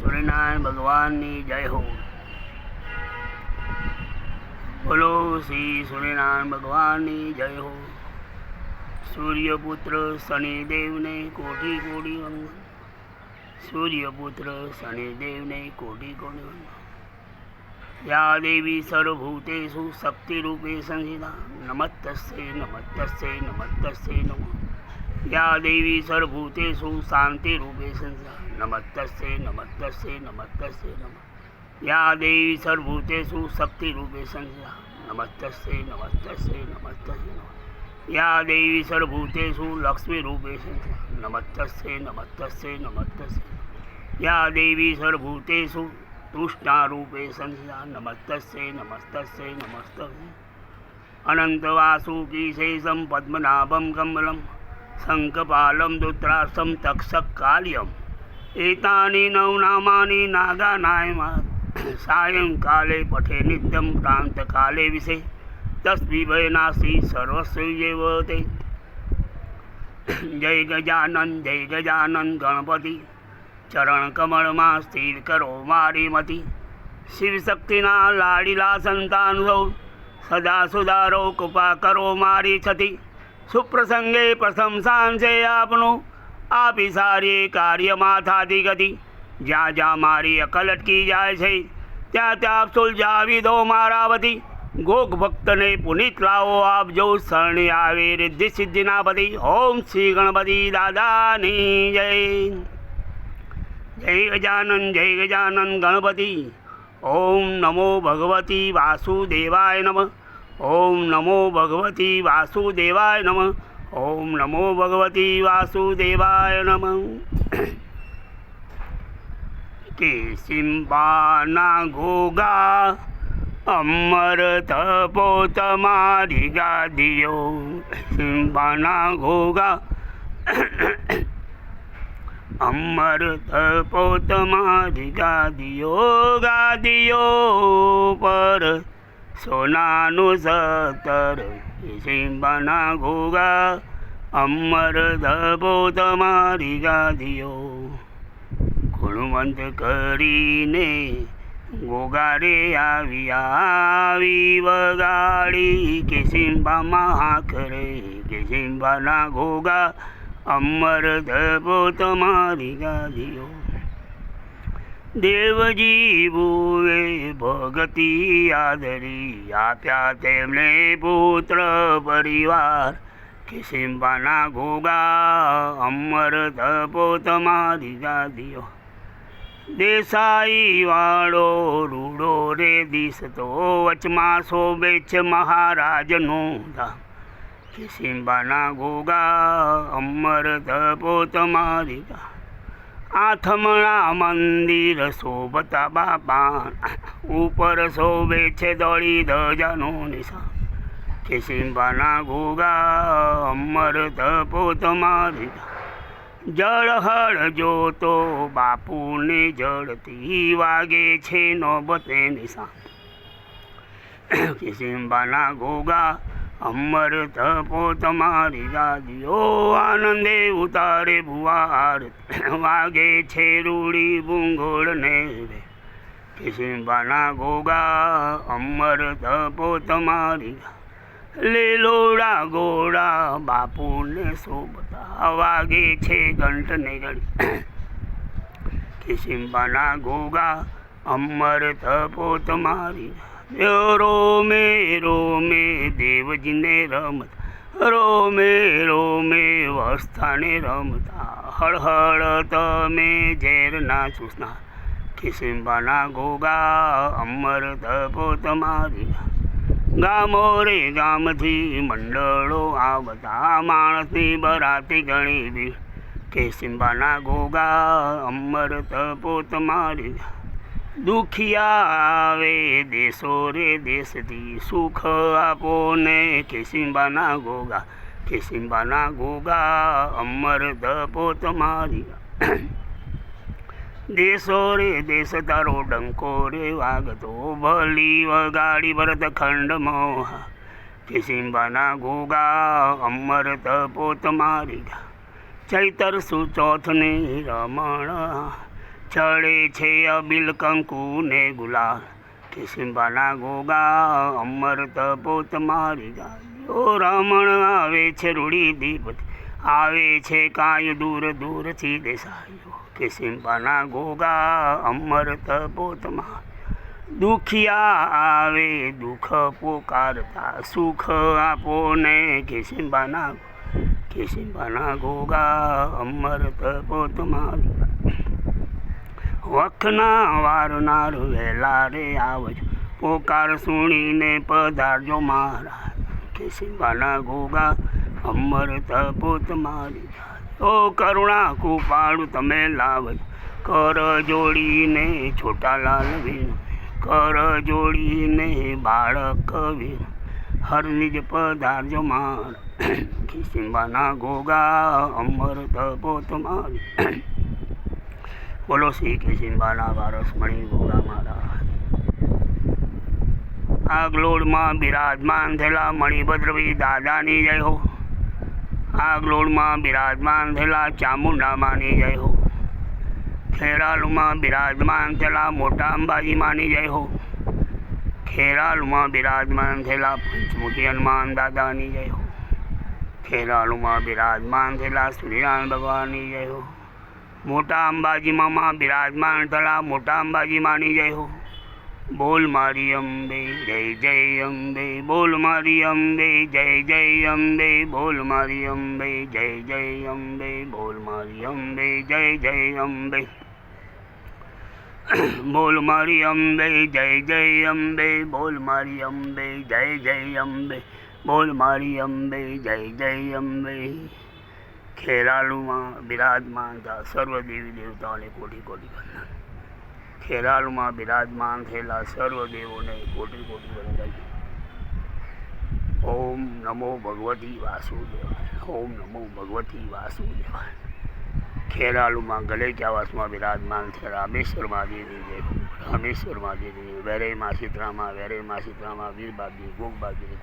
સૂર્યનારાયણ ભગવાનની જય હો. બોલો શ્રી સૂર્યનારાયણ ભગવાનની જય હો. સૂર્યપુત્ર શનિદેવને કોટી કોટી વંદન. સૂર્યપુત્ર શનિદેવને કોટી કોટી વંદન. યા દેવી સર્વભૂતેષુ શક્તિરૂપે સંહિતા. નમસ્તસ્ય નમસ્તસ્ય નમસ્તસ્ય નમઃ. યા દેવી સર્વભૂતેષુ શાંતિરૂપે સંહિતા નમસ્તસ્ય નમસ્તસ્ય નમસ્તસ્ય નમઃ યા દેવી સર્વભૂતેષુ શક્તિરૂપે સંહિતા નમસ્તસ્ય નમસ્તસ્ય નમસ્તસ્ય નમઃ યા દેવી સર્વભૂતેષુ લક્ષ્મીરૂપે સંહિતા નમસ્તસ્ય નમસ્તસ્ય નમસ્તસ્ય યા દેવી સર્વભૂતેષુ તૃષ્ણારૂપે સંસ્થા નમસ્તસ્ય નમસ્તસ્ય નમસ્તસ્ય અનંતવાસુકીશેષમ પદ્મનાભમ કમલમ શંખપાલમ દુત્રાસમ તક્ષકાલ્યમ એતાની નવનામાની નાગાનાયમા સાયંકાલે પઠે નિત્યમ પ્રાંતકાલે વિશે તસ્વિભયનાશી સર્વસ્વ તે જય ગજાનન જય ગજાનન ગણપતિ ચરણ કમળમાં સ્થિર કરો મારી મતી શિવશક્તિના લાડીલા સંતાન સૌ સદા સુધારો કૃપા કરો મારી છતી સુપ્રસંગે પ્રશંસાન છે આપનું આપી સારી કાર્યમાં થતી ગતિ જ્યાં જ્યાં મારી અકલ અટકી જાય છે ત્યાં ત્યાં સુલઝાવી દો મારા વતી ગોગ ભક્તને પુનિત લાવો આપજો શરણી આવે રિદ્ધિ સિદ્ધિના પતિ ઓમ શ્રી ગણપતિ દાદાની જય જય ગજાનન જય ગજાનન ગણપતિ ઓમ નમો ભગવતી વાસુદેવાય નમઃ ઓમ નમો ભગવતી વાસુદેવાય નમ. ઓમ નમો ભગવતી વાસુદેવાય નમ. કે સિંબાના ઘોગા અમર તપો તમારી ગાદીઓ. સિંબાના ઘોગા અમર તપો તમારી ગાદીઓ. ગાદીઓ પર સોનાનું સતર સિંબાના ઘોગા અમર ધબો તમારી ગાદીઓ. ગુણવંત કરીને ગોગારે આવી આવી વગાડી કે સિંબામાં હાકરે કે સિંબાના ઘોગા અમર ધબો તમારી ગાદીઓ. દેવજી ભુવે ભગતિ આદરી આપ્યા તેમને પુત્ર પરિવાર. કિસિમ્બાના ઘોગા અમર ધબો તમારી દાદીઓ દેસાઈ વાળો રૂડો રે દિસતો વચમાં શોભે છે મહારાજનું ધામ. કિસિમ્બાના ઘોગા અમર તપો તમારી આથમણા મંદિર શોભતા બાપા ઉપર શોભે છે દોડી ધજાનો નિશાન. કે ઘોગા અમર તપો તમારી જળહળ જોતો બાપુને જળતી વાગે છે નોબતે નિશાન. કે સિંબાના ગોગા અમર તપો તમારી દાદીઓ આનંદે ઉતારે ભુવાર. વાગે છે રૂડી બુંગોળને રે. કિસિંબાના ગોગા અમર તપો તમારી લીલોડા ગોળા, બાપુને શોભતા વાગે છે ઘંટને ઘડી કે સિંબાના ગોગા અમર તપો તમારી રોમે રોમે દેવજીને રમતા. રોમે રોમે વસ્થાને રમતા. હળહળ તમે ઝેરના ચૂસના ખિસિંબાના ગોગા અમર તપો તમારી. ગામો રે, ગામથી મંડળો આવતા. માણસની બરાતી ઘણી બી કે સિંબાના ગોગા અમર તપો તમારી. દુખિયા આવે, દેશો રે દેશથી સુખ આપો ને કેસિંબાના ગોગા કેસિંબાના ગોગા અમર દપો તમારી. દેશો રે દેશ તારો ડંકો રે વાગતો, ભલી વગાડી ભરત ખંડ મોહા કેસિંબાના ગોગા અમર તપો તમારી. ચૈતર સુચોથને રમણ ચડે છે અબિલ કંકુ ને ગુલાલ. કે સિંબાના ગોગા અમરત પોત મારી જાય ઓ રમણ આવે છે રૂડી દીપત આવે છે કાંઈ દૂર દૂરથી દેસાયો કે સિંબાના ગોગા અમરત પોત મારી. દુખિયા આવે, દુઃખ પોકારતા. સુખ આપો ને કે સિંબાના ગોગા અમરત પોત મારી. વખના વારનાર વહેલા રે આવજ પોકાર સુણીને પધારજો મારા કે ગોગા અમર તપોત મારી ઓ કરુણા કૃપાળુ, તમે લાવજ કર જોડીને છોટા લાલ વિન કર જોડીને બાળક વિન હરનિજ પધારજો માર કે ગોગા અમર તપોત મારી બોલો શ્રી કિશિંબાના વારસ મણી ગોગા મારા આ ગ્લોડમાં બિરાજમાન થયેલા મણિભદ્રવી દાદાની જય હો. આ ગ્લોડમાં બિરાજમાન થયેલા ચામુંડામાની જય હો. ખેરાલુમાં બિરાજમાન થયેલા મોટા અંબાજીમાની જય હો. ખેરાલુમાં બિરાજમાન થયેલા પંચમુખી હનુમાન દાદાની જય હો. ખેરાલુમાં બિરાજમાન થયેલા સૂર્યનારાયણ ભગવાનની જય હો. મોટા અંબાજીમાં માં બિરાજમાન થયેલા મોટા અંબાજીમાંની જય હો બોલ મારી અંબે, જય જય અંબે, બોલ મારી અંબે, જય જય અંબે, બોલ મારી અંબે, જય જય અંબે, બોલ મારી અંબે, જય જય અંબે. બોલ મારી અંબે, જય જય અંબે, બોલ મારી અંબે, જય જય અંબે, બોલ મારી અંબે, જય જય અંબે. ખેરાલુમાં, બિરાજમાન થયા સર્વ દેવી દેવતાઓને કોટી કોટી વંદન. ખેરાલુમાં બિરાજમાન થયેલા સર્વ દેવોને કોટી કોટી વંદન. ઓમ નમો ભગવતી વાસુદેવાય. ઓમ નમો ભગવતી વાસુદેવાય. ખેરાલુમાં ગલેચાવાસમાં બિરાજમાન થયેલા રામેશ્વર મહાદેવની જય. રામેશ્વર મહાદેવની વેરે માસિત્રામાં વેરે માસીત્રામાં વીરબાબી ગોગબાબી